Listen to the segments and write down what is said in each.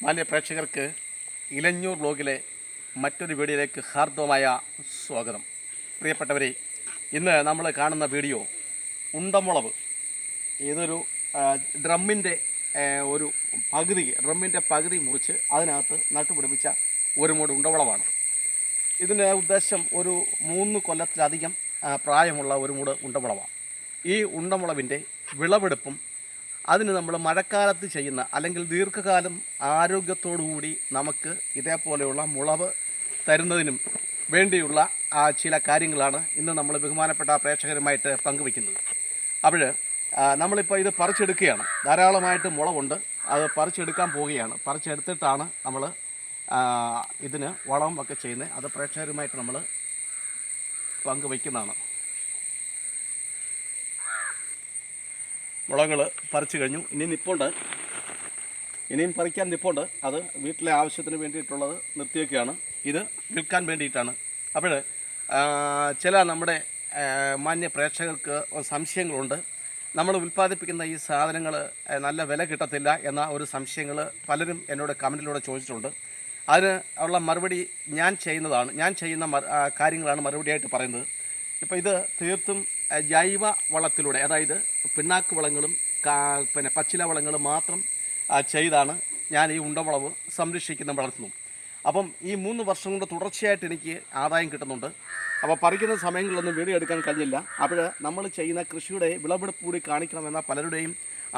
മാന്യ പ്രേക്ഷകർക്ക് ഇലഞ്ഞൂർ ബ്ലോഗിലെ മറ്റൊരു വീഡിയോയിലേക്ക് ഹാർദവമായ സ്വാഗതം. പ്രിയപ്പെട്ടവരെ ഇന്ന് നമ്മൾ കാണുന്ന വീഡിയോ ഉണ്ടമുളവ് ഇതൊരു ആ, ഡ്രമ്മിന്റെ ഒരു പകുതി ഡ്രമ്മിന്റെ പകുതി മുറിച്ച് അതിനകത്ത് നട്ടുപിടിപ്പിച്ച ഒരു മൂട് ഉണ്ടമുളവാണ് ഇതിന്റെ ഉദ്ദേശം ഒരു മൂന്ന് കൊല്ലത്തിലധികം പ്രായമുള്ള ഒരു മൂട് ഉണ്ടമുളവാണ് ഈ ഉണ്ടമുളവിന്റെ വിളവെടുപ്പും അതിന് നമ്മൾ മഴക്കാലത്ത് ചെയ്യുന്ന അല്ലെങ്കിൽ ദീർഘകാലം ആരോഗ്യത്തോടുകൂടി നമുക്ക് ഇതേപോലെയുള്ള മുളവ് തരുന്നതിനും വേണ്ടിയുള്ള ആ ചില കാര്യങ്ങളാണ് ഇന്ന് നമ്മൾ ബഹുമാനപ്പെട്ട പ്രേക്ഷകരുമായിട്ട് പങ്കുവയ്ക്കുന്നത്. അപ്പോൾ നമ്മളിപ്പോൾ ഇത് പറിച്ചെടുക്കുകയാണ്. ധാരാളമായിട്ട് മുളവുണ്ട്. അത് പറിച്ചെടുക്കാൻ പോവുകയാണ്. പറിച്ചെടുത്തിട്ടാണ് നമ്മൾ ഇതിന് വളം ഒക്കെ ചെയ്യുന്നത്. അത് പ്രേക്ഷകരുമായിട്ട് നമ്മൾ പങ്കുവയ്ക്കുന്നതാണ്. മുളകൾ പറിച്ചു കഴിഞ്ഞു. ഇനി നിപ്പുണ്ട്. ഇനിയും പറിക്കാൻ നിപ്പുണ്ട്. അത് വീട്ടിലെ ആവശ്യത്തിന് വേണ്ടിയിട്ടുള്ളത് നിർത്തിയൊക്കെയാണ്. ഇത് വിൽക്കാൻ വേണ്ടിയിട്ടാണ്. അപ്പോൾ ചില നമ്മുടെ മാന്യ പ്രേക്ഷകർക്ക് സംശയങ്ങളുണ്ട്. നമ്മൾ ഉൽപ്പാദിപ്പിക്കുന്ന ഈ സാധനങ്ങൾ നല്ല വില കിട്ടത്തില്ല എന്ന ഒരു സംശയങ്ങൾ പലരും എന്നോട് കമന്റിലൂടെ ചോദിച്ചിട്ടുണ്ട്. അതിന് ഉള്ള മറുപടി ഞാൻ ചെയ്യുന്നതാണ്. ഞാൻ ചെയ്യുന്ന കാര്യങ്ങളാണ് മറുപടിയായിട്ട് പറയുന്നത്. ഇപ്പോൾ ഇത് തീർത്തും ജൈവ വളത്തിലൂടെ അതായത് പിണ്ണാക്ക് വളങ്ങളും പിന്നെ പച്ചില വളങ്ങളും മാത്രം ചെയ്താണ് ഞാൻ ഈ ഉണ്ടവളവ് സംരക്ഷിക്കുന്ന വളർത്തുന്നു. അപ്പം ഈ മൂന്ന് വർഷം കൊണ്ട് തുടർച്ചയായിട്ട് എനിക്ക് ആദായം കിട്ടുന്നുണ്ട്. അപ്പോൾ പറിക്കുന്ന സമയങ്ങളിലൊന്നും വീഡിയോ എടുക്കാൻ കഴിഞ്ഞില്ല. അപ്പോൾ നമ്മൾ ചെയ്യുന്ന കൃഷിയുടെ വിളവെടുപ്പ് കൂടി കാണിക്കണമെന്ന പലരുടെയും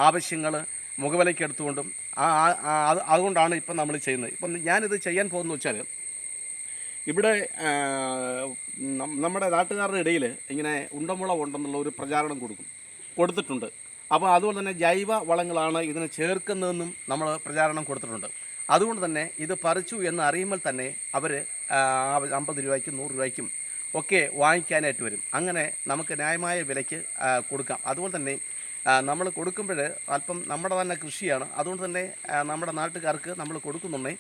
ആവശ്യങ്ങൾ മുഖവിലയ്ക്ക് എടുത്തുകൊണ്ടും അതുകൊണ്ടാണ് ഇപ്പം നമ്മൾ ചെയ്യുന്നത്. ഇപ്പം ഞാനിത് ചെയ്യാൻ പോകുന്നത് വെച്ചാൽ ഇവിടെ നമ്മുടെ നാട്ടുകാരുടെ ഇടയിൽ ഇങ്ങനെ ഉണ്ടമുളക് ഉണ്ടെന്നുള്ള ഒരു പ്രചാരണം കൊടുക്കും കൊടുത്തിട്ടുണ്ട്. അപ്പോൾ അതുപോലെ തന്നെ ജൈവ വളങ്ങളാണ് ഇതിന് ചേർക്കുന്നതെന്നും നമ്മൾ പ്രചാരണം കൊടുത്തിട്ടുണ്ട്. അതുകൊണ്ട് തന്നെ ഇത് പറിച്ചു എന്ന് അറിയുമ്പോൾ തന്നെ അവർ അമ്പത് രൂപയ്ക്കും നൂറ് രൂപയ്ക്കും ഒക്കെ വാങ്ങിക്കാനായിട്ട് വരും. അങ്ങനെ നമുക്ക് ന്യായമായ വിലയ്ക്ക് കൊടുക്കാം. അതുപോലെ തന്നെ നമ്മൾ കൊടുക്കുമ്പോൾ അല്പം നമ്മുടെ തന്നെ കൃഷിയാണ്. അതുകൊണ്ട് തന്നെ നമ്മുടെ നാട്ടുകാർക്ക് നമ്മൾ കൊടുക്കുന്നുണ്ടേ.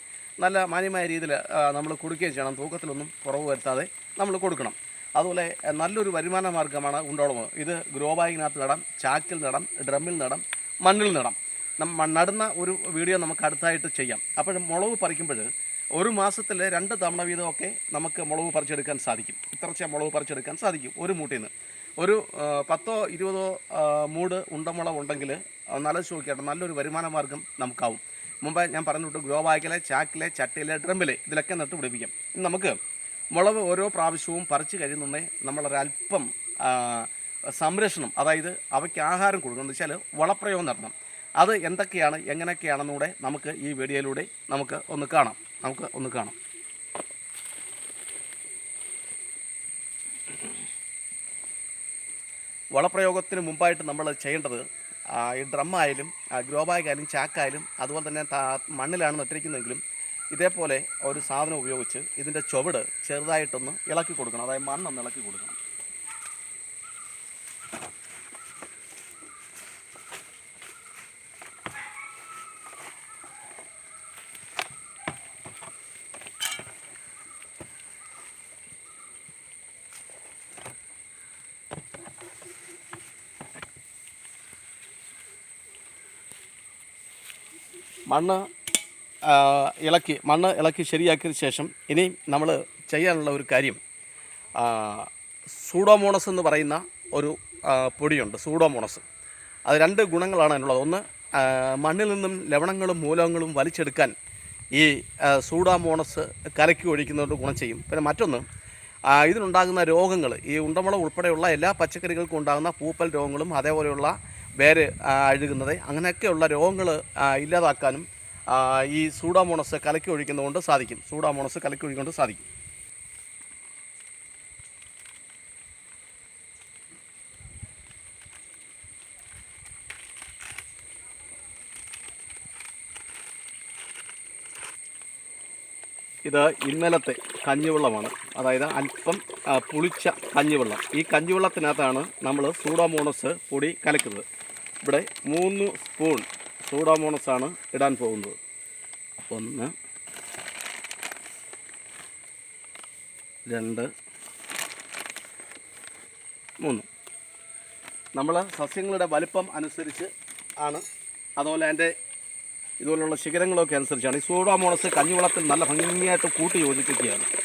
നല്ല മാന്യമായ രീതിയിൽ നമ്മൾ കൊടുക്കുകയും ചെയ്യണം. തൂക്കത്തിലൊന്നും കുറവ് വരുത്താതെ നമ്മൾ കൊടുക്കണം. അതുപോലെ നല്ലൊരു വരുമാന മാർഗമാണ് ഉണ്ടോളം. ഇത് ഗ്രോ ബാഗിനകത്ത് നടാം ചാക്കിൽ നടാം ഡ്രമ്മിൽ നടാം മണ്ണിൽ നടാം. നമ്മ നടുന്ന ഒരു വീഡിയോ നമുക്ക് അടുത്തായിട്ട് ചെയ്യാം. അപ്പോൾ മുളക് പറിക്കുമ്പോൾ ഒരു മാസത്തിൽ രണ്ട് തവണ വീതമൊക്കെ നമുക്ക് മുളക് പറിച്ചെടുക്കാൻ സാധിക്കും. ഇത്രച്ച മുളക് പറിച്ചെടുക്കാൻ സാധിക്കും ഒരു മൂട്ടിൽ നിന്ന് ഒരു പത്തോ ഇരുപതോ മൂട് ഉണ്ടമുള ഉണ്ടെങ്കിൽ നല്ലത് നോക്കിയാട്ടെ നല്ലൊരു വരുമാന മാർഗം നമുക്കാവും. മുമ്പ് ഞാൻ പറഞ്ഞിട്ട് ഗ്രോ ബാഗിലെ ചാക്കിലെ ചട്ടിയിലെ ഡ്രമ്മിലെ ഇതിലൊക്കെ നട്ട് പിടിപ്പിക്കാം. നമുക്ക് മുളവ് ഓരോ പ്രാവശ്യവും പറിച്ച് കഴിയുന്നുണ്ടെങ്കിൽ നമ്മളൊരല്പം സംരക്ഷണം അതായത് അവയ്ക്ക് ആഹാരം കൊടുക്കണം. എന്ന് വെച്ചാൽ വളപ്രയോഗം നടത്തണം. അത് എന്തൊക്കെയാണ് എങ്ങനെയൊക്കെയാണെന്നൂടെ നമുക്ക് ഈ വീഡിയോയിലൂടെ നമുക്ക് ഒന്ന് കാണാം. നമുക്ക് ഒന്ന് കാണാം. വളപ്രയോഗത്തിന് മുമ്പായിട്ട് നമ്മൾ ചെയ്യേണ്ടത് ഈ ഡ്രമ്മായാലും ഗ്രോ ബാഗായാലും ചാക്കായാലും അതുപോലെ തന്നെ മണ്ണിലാണ് നട്ടിരിക്കുന്നതെങ്കിലും ഇതേപോലെ ഒരു സാധനം ഉപയോഗിച്ച് ഇതിന്റെ ചുവട് ചെറുതായിട്ടൊന്ന് ഇളക്കി കൊടുക്കണം. അതായത് മണ്ണൊന്ന് ഇളക്കി കൊടുക്കണം. മണ്ണ് ഇളക്കി മണ്ണ് ഇളക്കി ശരിയാക്കിയതിന് ശേഷം ഇനി നമ്മൾ ചെയ്യാനുള്ള ഒരു കാര്യം സൂഡോമോണസ് എന്ന് പറയുന്ന ഒരു പൊടിയുണ്ട് സൂഡോമോണസ് അത് രണ്ട് ഗുണങ്ങളാണ് അതിനുള്ളത്. ഒന്ന് മണ്ണിൽ നിന്നും ലവണങ്ങളും മൂലകങ്ങളും വലിച്ചെടുക്കാൻ ഈ സൂഡാമോണസ് കലക്കി ഒഴിക്കുന്നതുകൊണ്ട് ഗുണം ചെയ്യും. പിന്നെ മറ്റൊന്ന് ഇതിനുണ്ടാകുന്ന രോഗങ്ങൾ ഈ ഉണ്ടമുളക് ഉൾപ്പെടെയുള്ള എല്ലാ പച്ചക്കറികൾക്കും ഉണ്ടാകുന്ന പൂപ്പൽ രോഗങ്ങളും അതേപോലെയുള്ള വേര് അഴുകുന്നത്. അങ്ങനെയൊക്കെയുള്ള രോഗങ്ങൾ ഇല്ലാതാക്കാനും ഈ സൂഡാമോണസ് കലക്കി ഒഴിക്കുന്നതുകൊണ്ട് സാധിക്കും. സൂഡാമോണസ് കലക്കി ഒഴിക്കൊണ്ട് സാധിക്കും. ഇത് ഇന്നലത്തെ കഞ്ഞിവെള്ളമാണ്. അതായത് അല്പം പുളിച്ച കഞ്ഞിവെള്ളം. ഈ കഞ്ഞിവെള്ളത്തിനകത്താണ് നമ്മൾ സൂഡാമോണസ് പൊടി കലക്കുന്നത്. ഇവിടെ മൂന്ന് സ്പൂൺ സൂഡാമോണസ് ആണ് ഇടാൻ പോകുന്നത്. ഒന്ന് രണ്ട് മൂന്ന്. നമ്മൾ സസ്യങ്ങളുടെ വലിപ്പം അനുസരിച്ച് ആണ്. അതുപോലെ അതിന്റെ ഇതുപോലുള്ള ശിഖരങ്ങളൊക്കെ അനുസരിച്ചാണ്. ഈ സൂഡാമോണസ് കഞ്ഞിവളത്തിൽ നല്ല ഭംഗിയായിട്ട് കൂട്ടി യോജിപ്പിക്കുകയാണ്.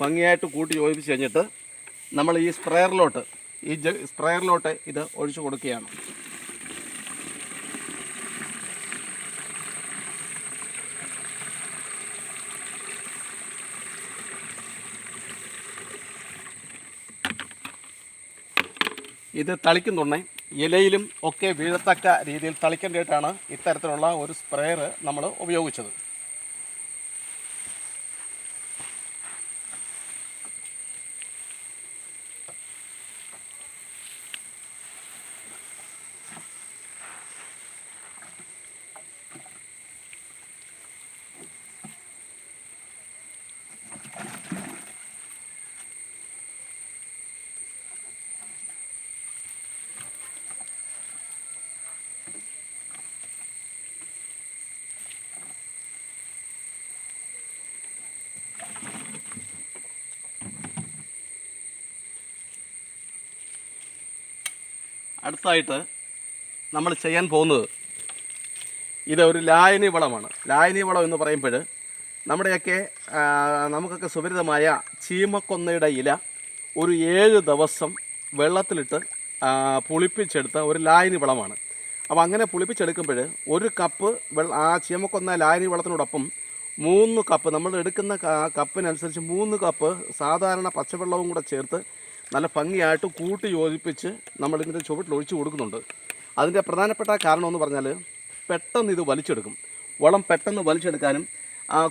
ഭംഗിയായിട്ട് കൂട്ടി യോജിപ്പിച്ച് കഴിഞ്ഞിട്ട് നമ്മൾ ഈ സ്പ്രെയറിലോട്ട് ഈ സ്പ്രെയറിലോട്ട് ഇത് ഒഴിച്ചു കൊടുക്കുകയാണ്. ഇത് തളിക്കുന്നുണ്ടേ ഇലയിലും ഒക്കെ വീഴത്തക്ക രീതിയിൽ തളിക്കേണ്ടിയിട്ടാണ് ഇത്തരത്തിലുള്ള ഒരു സ്പ്രെയർ നമ്മൾ ഉപയോഗിച്ചത്. അടുത്തായിട്ട് നമ്മൾ ചെയ്യാൻ പോകുന്നത് ഇത് ഒരു ലായനി വളമാണ്. ലായനി വളം എന്ന് പറയുമ്പോൾ നമ്മുടെയൊക്കെ നമുക്കൊക്കെ സുപരിതമായ ചീമക്കൊന്നയുടെ ഇല ഒരു ഏഴ് ദിവസം വെള്ളത്തിലിട്ട് പുളിപ്പിച്ചെടുത്ത ഒരു ലായനി വളമാണ്. അപ്പോൾ അങ്ങനെ പുളിപ്പിച്ചെടുക്കുമ്പോൾ ഒരു കപ്പ് വെള്ള ആ ചീമക്കൊന്ന ലായനി വളത്തിനോടൊപ്പം മൂന്ന് കപ്പ് നമ്മൾ എടുക്കുന്ന കപ്പിനനുസരിച്ച് മൂന്ന് കപ്പ് സാധാരണ പച്ചവെള്ളവും കൂടെ ചേർത്ത് നല്ല ഭംഗിയായിട്ട് കൂട്ടി യോജിപ്പിച്ച് നമ്മളിതിന്റെ ചുവട്ടിൽ ഒഴിച്ചു കൊടുക്കുന്നുണ്ട്. അതിന്റെ പ്രധാനപ്പെട്ട കാരണമെന്ന് പറഞ്ഞാൽ പെട്ടെന്ന് ഇത് വലിച്ചെടുക്കും. വളം പെട്ടെന്ന് വലിച്ചെടുക്കാനും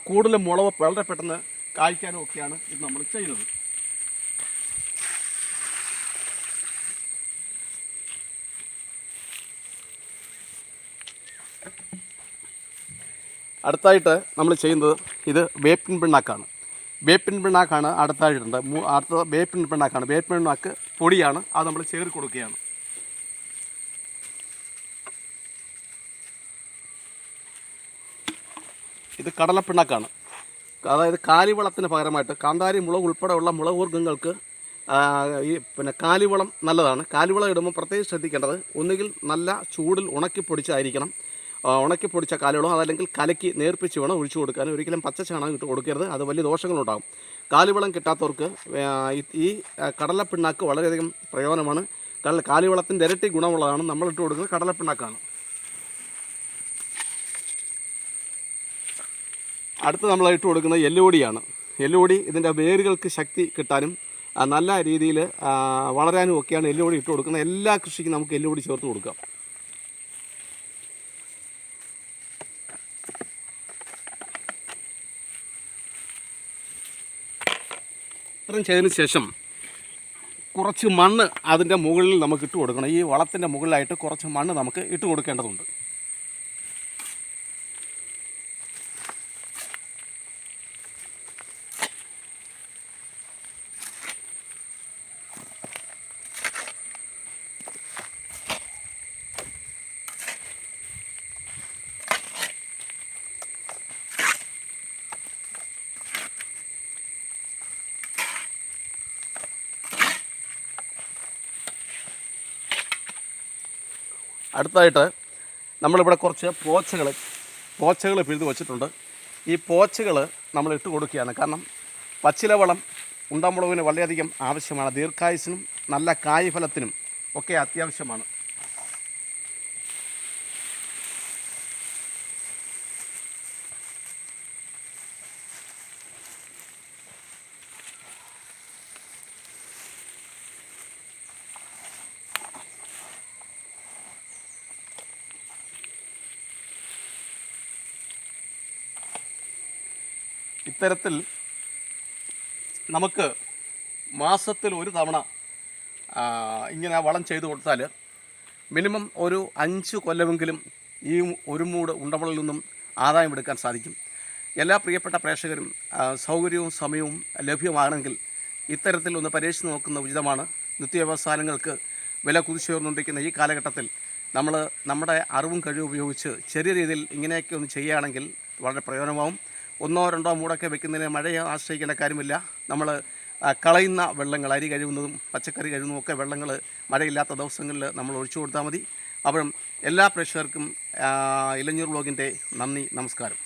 കൂടുതൽ മുളവ് വളരെ പെട്ടെന്ന് കായ്ക്കാനും ഒക്കെയാണ് ഇത് നമ്മൾ ചെയ്യുന്നത്. അടുത്തായിട്ട് നമ്മൾ ചെയ്യുന്നത് ഇത് വേപ്പിൻ പിണ്ണാക്കാണ്. വേപ്പിൻ പിണ്ണാക്കാണ് അടുത്തായിട്ടുണ്ട്. അടുത്ത വേപ്പിൻ പിണ്ണാക്കാണ്. വേപ്പിൻ പിണ്ണാക്ക് പൊടിയാണ്. അത് നമ്മൾ ചേർത്ത് കൊടുക്കുകയാണ്. ഇത് കടലപ്പിണ്ണാക്കാണ്. അതായത് കാലിവളത്തിന് പകരമായിട്ട് കാന്താരി മുളക് ഉൾപ്പെടെയുള്ള മുളക് വർഗങ്ങൾക്ക് ഈ പിന്നെ കാലിവളം നല്ലതാണ്. കാലിവളം ഇടുമ്പോൾ പ്രത്യേകം ശ്രദ്ധിക്കേണ്ടത് ഒന്നുകിൽ നല്ല ചൂടിൽ ഉണക്കി പൊടിച്ചായിരിക്കണം. ആ, ഉണക്കി പൊടിച്ച കാലുകളോ അതല്ലെങ്കിൽ കലക്കി നേർപ്പിച്ച് വേണം ഒഴിച്ചു കൊടുക്കാൻ. ഒരിക്കലും പച്ച ചാണകം ഇട്ട് കൊടുക്കരുത്. അത് വലിയ ദോഷങ്ങളുണ്ടാകും. കാലിവളം കിട്ടാത്തവർക്ക് ഈ- കടലപ്പിണ്ണാക്ക് വളരെയധികം പ്രയോജനമാണ്. കടല കാലുവളത്തിന്റെ ഇരട്ടി ഗുണമുള്ളതാണ്. നമ്മൾ ഇട്ട് കൊടുക്കുന്നത് കടലപ്പിണ്ണാക്കാണ്. അടുത്ത് നമ്മൾ ഇട്ട് കൊടുക്കുന്നത് എല്ലുപൊടിയാണ്. എല്ലുപൊടി ഇതിന്റെ വേരുകൾക്ക് ശക്തി കിട്ടാനും നല്ല രീതിയിൽ വളരാനും ഒക്കെയാണ് എല്ലുപൊടി ഇട്ട് കൊടുക്കുന്നത്. എല്ലാ കൃഷിക്കും നമുക്ക് എല്ലുപൊടി ചേർത്ത് കൊടുക്കാം. ഇത്രയും ചെയ്തതിന് ശേഷം കുറച്ച് മണ്ണ് അതിന്റെ മുകളിൽ നമുക്ക് ഇട്ട് കൊടുക്കണം. ഈ വളത്തിന്റെ മുകളിലായിട്ട് കുറച്ച് മണ്ണ് നമുക്ക് ഇട്ട് കൊടുക്കേണ്ടതുണ്ട്. അടുത്തായിട്ട് നമ്മളിവിടെ കുറച്ച് പോച്ചകൾ പോച്ചകൾ പിഴുത് വച്ചിട്ടുണ്ട്. ഈ പോച്ചകൾ നമ്മൾ ഇട്ട് കൊടുക്കുകയാണ്. കാരണം പച്ചിലവളം ഉണ്ടമുളകിന് വളരെയധികം ആവശ്യമാണ്. ദീർഘായുസിനും നല്ല കായ്ഫലത്തിനും ഒക്കെ അത്യാവശ്യമാണ്. ഇത്തരത്തിൽ നമുക്ക് മാസത്തിൽ ഒരു തവണ ഇങ്ങനെ വളം ചെയ്തു കൊടുത്താൽ മിനിമം ഒരു അഞ്ച് കൊല്ലമെങ്കിലും ഈ ഒരു മൂട് ഉണ്ടവളിൽ നിന്നും ആദായം എടുക്കാൻ സാധിക്കും. എല്ലാ പ്രിയപ്പെട്ട പ്രേക്ഷകരും സൗകര്യവും സമയവും ലഭ്യമാണെങ്കിൽ ഇത്തരത്തിൽ ഒന്ന് പരീക്ഷിച്ച് നോക്കുന്ന ഉചിതമാണ്. നിത്യവ്യവസായങ്ങൾക്ക് വില കുതിച്ചുയർന്നുകൊണ്ടിരിക്കുന്ന ഈ കാലഘട്ടത്തിൽ നമ്മൾ നമ്മുടെ അറിവും കഴിവും ഉപയോഗിച്ച് ചെറിയ രീതിയിൽ ഇങ്ങനെയൊക്കെ ഒന്ന് ചെയ്യുകയാണെങ്കിൽ വളരെ പ്രയോജനമാവും. ഒന്നോ രണ്ടോ മൂടൊക്കെ വെക്കുന്നതിന് മഴയെ ആശ്രയിക്കേണ്ട കാര്യമില്ല. നമ്മൾ കളയുന്ന വെള്ളങ്ങൾ അരി കഴിവുന്നതും പച്ചക്കറി കഴിവുന്നതും ഒക്കെ വെള്ളങ്ങൾ മഴയില്ലാത്ത ദിവസങ്ങളിൽ നമ്മൾ ഒഴിച്ചു കൊടുത്താൽ മതി. അപ്പം എല്ലാ പ്രേക്ഷകർക്കും ഇലഞ്ഞൂർ ബ്ലോഗിന്റെ നന്ദി നമസ്കാരം.